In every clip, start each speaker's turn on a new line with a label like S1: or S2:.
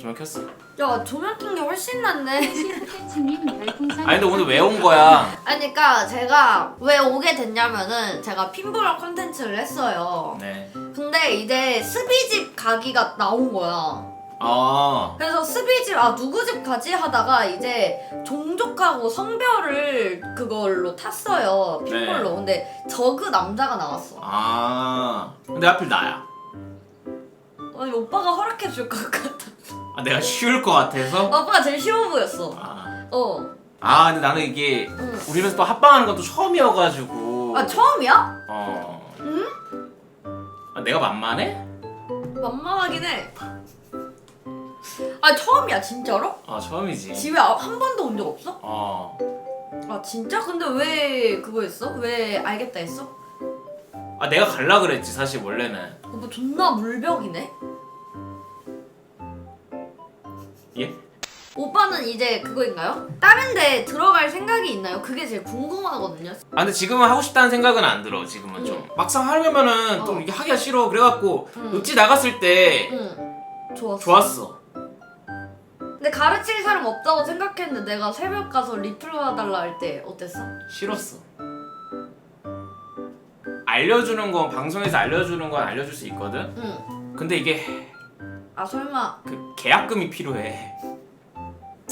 S1: 조명 켰어.
S2: 야 조명 킨게 훨씬 낫네.
S3: 팬츠님 별풍선
S1: 아니 근데 오늘 왜 온 거야?
S2: 아니 그러니까 제가 왜 오게 됐냐면은 제가 핀보라 콘텐츠를 했어요.
S1: 네.
S2: 근데 이제 스비집 가기가 나온 거야.
S1: 어.
S2: 그래서 스비집 아 누구 집 가지 하다가 이제 종족하고 성별을 그걸로 탔어요 핀볼로. 근데 저그 남자가 나왔어.
S1: 아. 근데 하필 나야.
S2: 아니 오빠가 허락해 줄 것 같아.
S1: 아 내가 쉬울 것 같아서.
S2: 오빠가 제일 쉬워 보였어.
S1: 아.
S2: 어.
S1: 아 근데 나는 이게
S2: 응.
S1: 우리 집에서 또 합방하는 것도 처음이어가지고.
S2: 아 처음이야?
S1: 어.
S2: 응?
S1: 아, 내가 만만해?
S2: 만만하긴 해. 아 처음이야 진짜로?
S1: 아 처음이지.
S2: 집에 아- 한 번도 온 적 없어?
S1: 어.
S2: 아 진짜? 근데 왜 그거 했어? 왜 알겠다 했어?
S1: 아 내가 갈라 그랬지 사실 원래는.
S2: 오빠 존나 물벽이네. 오빠는 이제 그거인가요? 다른 데 들어갈 생각이 있나요? 그게 제일 궁금하거든요.
S1: 아 근데 지금은 하고 싶다는 생각은 안 들어 지금은 좀 막상 하려면은
S2: 어.
S1: 좀 이게 하기가 싫어 그래갖고
S2: 응.
S1: 읍지 나갔을 때
S2: 응. 좋았어.
S1: 좋았어
S2: 근데 가르칠 사람 없다고 생각했는데 내가 새벽 가서 리플 와달라 할 때 어땠어?
S1: 싫었어 알려주는 건 방송에서 알려주는 건 알려줄 수 있거든
S2: 응.
S1: 근데 이게
S2: 아 설마
S1: 그 계약금이 필요해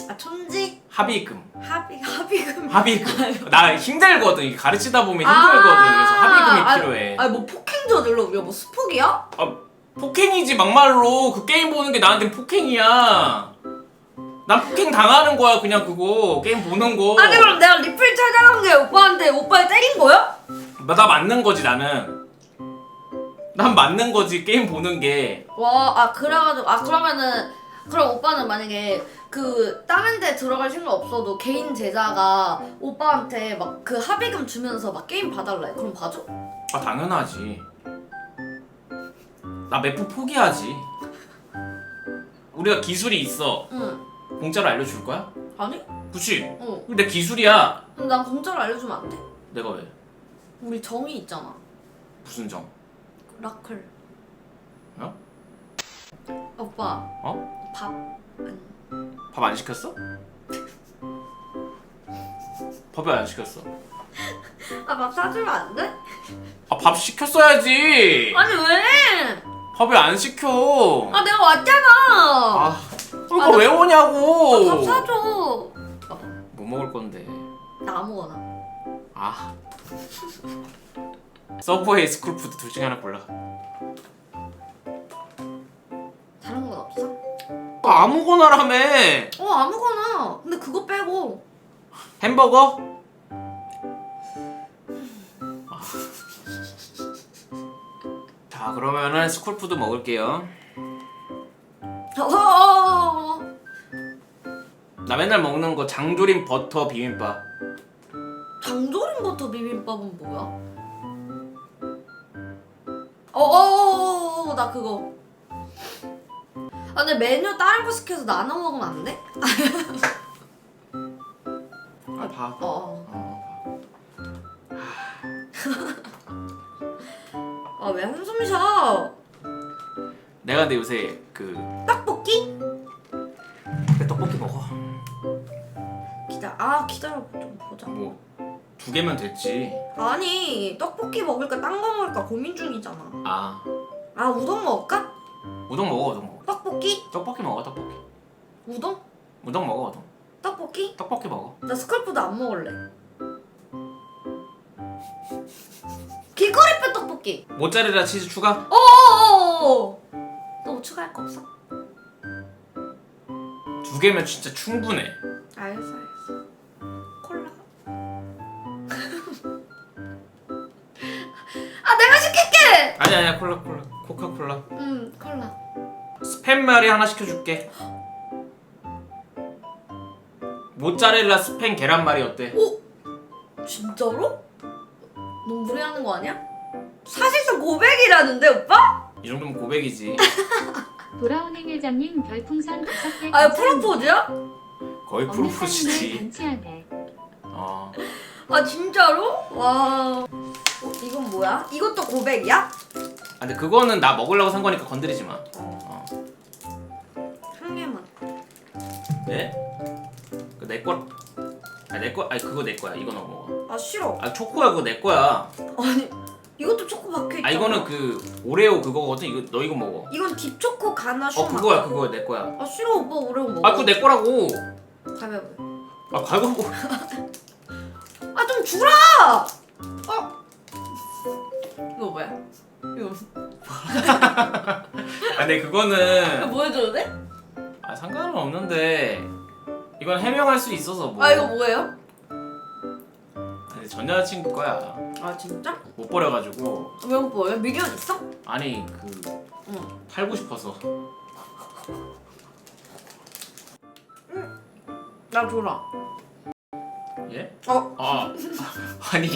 S2: 아 촌지?
S1: 합의금.
S2: 합의 합의금.
S1: 합의금. 나 힘들거든. 이게 가르치다 보면 힘들거든. 그래서 합의금이 필요해.
S2: 아, 아니 뭐 폭행 저질러 우리가 뭐 스폭이야?
S1: 폭행이지 막말로. 그 게임 보는 게 나한텐 폭행이야. 난 폭행 당하는 거야 그냥 그거. 게임 보는 거.
S2: 아니 그럼 내가 리플 찾아간 게 오빠한테 오빠를 때린 거야?
S1: 나 맞는 거지 나는. 난 맞는 거지 게임 보는 게.
S2: 와, 아 그래가지고 아 그러면은 그럼 오빠는 만약에 그 다른 데 들어갈 생각 없어도 개인 제자가 오빠한테 막 그 합의금 주면서 막 게임 봐달라 해. 그럼 봐줘?
S1: 아 당연하지 나 매프 포기하지 우리가 기술이 있어
S2: 응.
S1: 공짜로 알려줄 거야?
S2: 아니?
S1: 그치
S2: 어.
S1: 근데 기술이야
S2: 근데 난 공짜로 알려주면 안 돼?
S1: 내가 왜
S2: 우리 정이 있잖아.
S1: 무슨 정
S2: 라클.
S1: 어?
S2: 오빠.
S1: 어?
S2: 밥. 아니.
S1: 밥 안 시켰어? 밥왜안 시켰어?
S2: 아, 밥 사주면 안 돼?
S1: 아 밥 시켰어야지
S2: 아니, 왜?
S1: 밥왜안 시켜
S2: 아, 내가 왔잖아.
S1: 아 그러니까 왜 오냐고
S2: 아, 밥 사줘.
S1: 뭐 먹을 건데
S2: 나 아무거나.
S1: 아 서브웨이 스쿨푸드 둘 중에 하나 골라
S2: 다른 건 없어?
S1: 아, 아무거나라며
S2: 어, 아무거나. 근데 그거 빼고.
S1: 햄버거? 아. 자 그러면은 스쿨푸드 먹을게요
S2: 어.
S1: 나 맨날 먹는 거 장조림 버터 비빔밥
S2: 장조림 버터 비빔밥은 뭐야? 어어어어 나 그거. 아 근데 메뉴 다른 거 시켜서 나눠 먹으면 안 돼?
S1: 아 봐.
S2: 어.
S1: 어.
S2: 아 왜 한숨 쉬어?
S1: 내가 근데 요새 그
S2: 떡볶이?
S1: 그래, 떡볶이 먹어
S2: 기다. 아 기다려 좀 보자.
S1: 뭐 두 개면 됐지
S2: 아니 떡볶이 먹을까 딴 거 먹을까 고민 중이잖아.
S1: 아
S2: 아 우동 먹을까?
S1: 우동 먹어 우동 먹어
S2: 떡볶이?
S1: 떡볶이 먹어 떡볶이
S2: 우동?
S1: 우동 먹어 우동
S2: 떡볶이?
S1: 떡볶이 먹어
S2: 나 스컬푸드 안 먹을래. 길거리뼈 떡볶이.
S1: 모짜렐라 치즈 추가?
S2: 어어어어. 너뭐 추가할 거 없어?
S1: 두 개면 진짜 충분해
S2: 알겠어 알겠어. 콜라. 아 내가 시킬게.
S1: 아니 아니야 콜라 콜라 코카콜라
S2: 음 콜라.
S1: 스팸 마리 하나 시켜줄게 모짜렐라 스팸 계란말이 어때?
S2: 오 진짜로? 너무 무리하는 거 아니야? 사실상 고백이라는데 오빠?
S1: 이 정도면 고백이지
S3: 돌아오는 일장님 별풍선 5개
S2: 아 프로포즈야?
S1: 거의 프로포즈지
S3: 반치하네
S1: 어.
S2: 아 진짜로? 와. 어, 이건 뭐야? 이것도 고백이야?
S1: 아, 근데 그거는 나 먹으려고 산 거니까 건드리지
S2: 마한 개만.
S1: 네? 그내 거. 아니 내 거. 아니 그거 내 거야. 이거 너 먹어.
S2: 아 싫어.
S1: 아 초코야 그거 내 거야.
S2: 아니 이것도 초코 박혀 있잖아.
S1: 아 이거는 그 오레오 그거거든. 이거 너 이거 먹어.
S2: 이건 딥초코 가나슈.
S1: 어 그거야 그거 내 거야.
S2: 아 싫어 오빠 오래 먹어.
S1: 아 그거 내 거라고.
S2: 가위바위보.
S1: 아 가위바위보.
S2: 아좀 주라. 어. 이거
S1: 아 근데
S2: 이거
S1: 그거는
S2: 뭐 해줘도 돼?
S1: 아 상관은 없는데 이건 해명할 수 있어서 뭐.
S2: 아 이거 뭐예요?
S1: 아니, 전 여자친구 거야.
S2: 아 진짜?
S1: 못 버려가지고
S2: 왜 뭐야? 미련 있어?
S1: 아니 그
S2: 응.
S1: 팔고 싶어서.
S2: 나 줘라.
S1: 예?
S2: 어.
S1: 아 아니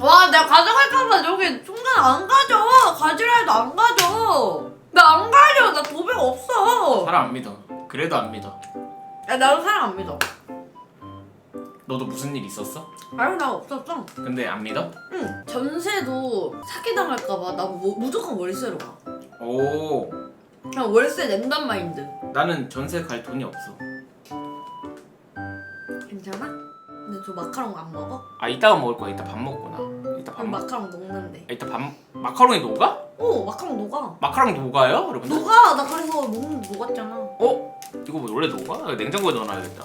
S2: 와 내가 가져갈까봐 여기 중간 안 가져. 가지라 해도 안 가져. 나 안 가져. 나 도백 없어.
S1: 사람 안 믿어. 그래도 안 믿어.
S2: 야 나도 사람 안 믿어.
S1: 너도 무슨 일 있었어?
S2: 아유 나 없었어.
S1: 근데 안 믿어?
S2: 응. 전세도 사기 당할까봐 나 무, 무조건 월세로 가.
S1: 오
S2: 그냥 월세 낸단 마인드.
S1: 나는 전세 갈 돈이 없어.
S2: 괜찮아? 저 마카롱 안 먹어?
S1: 아 이따가 먹을 거야. 이따 밥 먹구나. 이따 밥
S2: 그럼
S1: 먹.
S2: 마카롱 녹는데.
S1: 아, 이따 밥 마카롱이 녹아?
S2: 오 마카롱 녹아.
S1: 마카롱 녹아요, 여러분들?
S2: 녹아. 나 그래서 녹는데 녹았잖아.
S1: 어? 이거 뭐 원래 녹아? 냉장고에 넣어놔야겠다.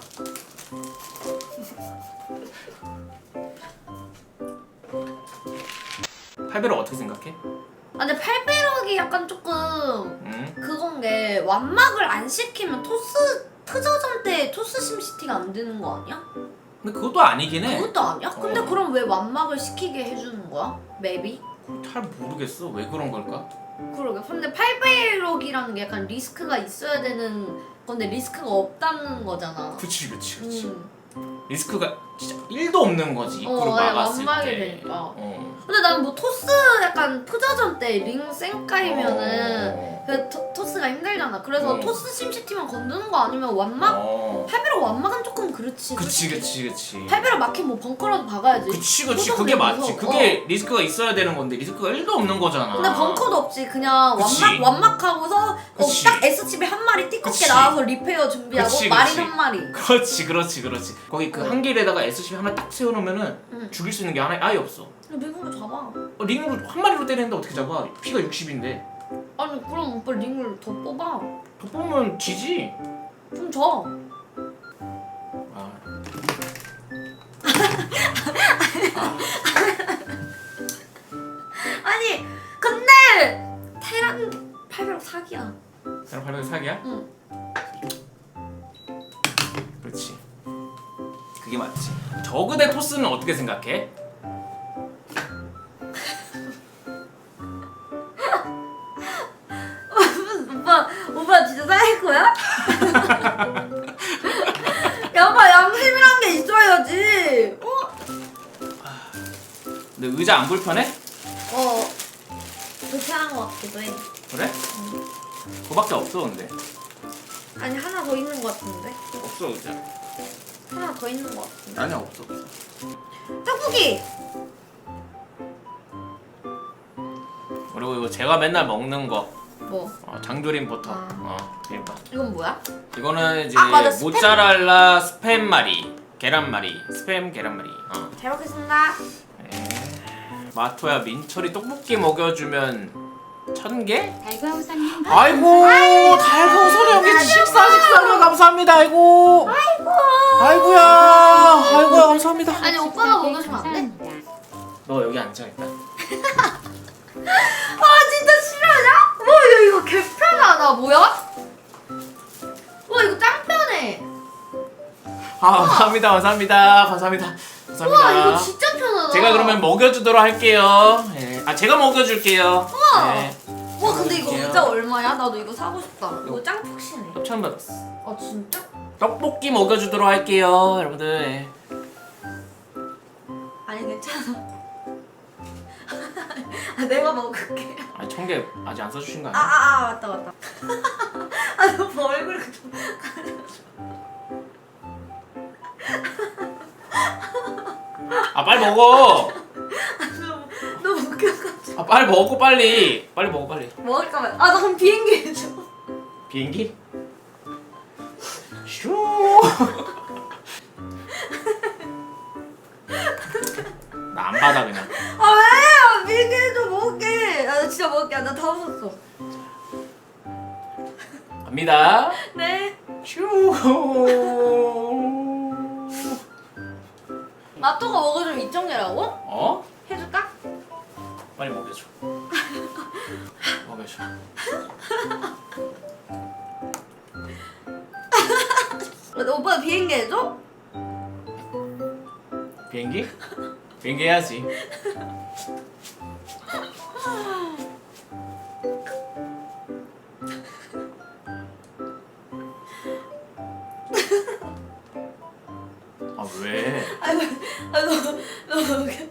S1: 팔배를 어떻게 생각해?
S2: 아 근데 팔베럭이 약간 조금
S1: 응?
S2: 그건 게 완막을 안 시키면 토스 트저점 때 토스 심시티가 안 되는 거 아니야?
S1: 근데 그것도 아니긴 해.
S2: 그것도 아니야? 근데
S1: 어.
S2: 그럼 왜 완막을 시키게 해주는 거야? maybe?
S1: 잘 모르겠어. 왜 그런 걸까?
S2: 그러게. 근데 팔베럭이라는 게 약간 리스크가 있어야 되는 건데 리스크가 없다는 거잖아.
S1: 그치 그치 그치.
S2: 음.
S1: 리스크가 진짜 1도 없는 거지
S2: 어, 네,
S1: 막았을
S2: 완막이
S1: 때.
S2: 되니까.
S1: 어.
S2: 근데 나는 뭐 토스 약간 투자전 때 링 쌩까이면은
S1: 어.
S2: 그 토, 토스가 힘들잖아. 그래서
S1: 어.
S2: 토스 심시티만 건드는 거 아니면 완막?
S1: 어.
S2: 팔베럭 완막은 조금 그렇지.
S1: 그치. 그치 그치.
S2: 팔베럭 막힌 뭐 벙커라도 박아야지.
S1: 그치 그치 그게 맞지. 그게 리스크가 있어야 되는 건데 리스크가 1도 없는 거잖아.
S2: 근데 벙커도 없지. 그냥
S1: 그치.
S2: 완막 완막하고서
S1: 그치.
S2: 어, 딱 SCB 한 마리 띠껍게. 나와서 리페어 준비하고
S1: 그치,
S2: 마린
S1: 그치.
S2: 한 마리.
S1: 그렇지 그렇지 그렇지. 거기 그 한 길에다가 SCP 하나 딱 세워놓으면은
S2: 응.
S1: 죽일 수 있는 게 하나 아예 없어.
S2: 링으로 잡아.
S1: 어, 링으로 한 마리로 때리는데 어떻게 잡아? 피가 60인데.
S2: 아니 그럼 오빠 링을 더 뽑아.
S1: 더 보면 지지.
S2: 좀 줘.
S1: 아.
S2: 아니 근데 테란 800 사기야.
S1: 그냥 발명 사기야?
S2: 응.
S1: 그렇지. 그게 맞지. 저그 대 토스는 어떻게 생각해? 근데 의자 안 불편해?
S2: 어. 불편한 것 같기도 해.
S1: 그래? 그거밖에 없어 근데.
S2: 아니 하나 더 있는 것 같은데.
S1: 없어 의자.
S2: 하나 더 있는 것 같은데.
S1: 아니 없어 없어.
S2: 떡볶이.
S1: 그리고 이거 제가 맨날 먹는 거
S2: 뭐?
S1: 어, 장조림 버터.
S2: 아.
S1: 어, 대박.
S2: 이건 뭐야?
S1: 이거는 이제
S2: 아, 맞아, 스팸.
S1: 모짜렐라 스팸말이, 계란말이, 스팸 계란말이. 어.
S2: 잘 먹겠습니다.
S1: 에. 마토야 민철이 떡볶이 먹여주면 천 개?
S3: 달과우사님
S1: 아이고 달고 소리 여기 식사 식사로 감사합니다. 아이고. 아이고. 아이고야. 아이고야 감사합니다.
S2: 아니 오빠가 먹여주면 안 돼?
S1: 너 여기 앉아 일단
S2: 아 진짜 싫어하냐? 와 야, 이거 개편하다. 뭐야? 와 이거 짱 편해.
S1: 아 감사합니다 감사합니다. 감사합니다 감사합니다
S2: 진짜 편하다.
S1: 제가 그러면 먹여주도록 할게요 예. 아 제가 먹여줄게요
S2: 우와.
S1: 네.
S2: 와 근데 이거
S1: 먹여줄게요.
S2: 의자 얼마야? 나도 이거 사고 싶다. 이거 짱 푹신해.
S1: 협찬 받았어
S2: 아 진짜?
S1: 떡볶이 먹여주도록 할게요 여러분들 예.
S2: 아니 괜찮아. 아, 내가 먹을게.
S1: 아, 천개 아직 안 써주신 거
S2: 아,
S1: 아니야?
S2: 아, 아 맞다 맞다. 아 너무 얼굴이 좀
S1: 아 빨리 먹어.
S2: 너무 웃겨가지고
S1: 아 빨리 먹고 빨리. 빨리 먹어 빨리.
S2: 먹을까봐 아나 그럼 비행기 해줘
S1: 비행기? 슈. 나 안 받아
S2: 그냥. 아 왜? 아, 비행기 해줘 먹을게 아나 진짜 먹을게 아, 나다
S1: 웃었어
S2: 갑니다.
S1: 빨리 먹여줘. 먹여줘.
S2: 오빠 비행기 해줘?
S1: 비행기? 비행기 해야지. 아 왜?
S2: 아이고, 아이고, 너무
S1: 아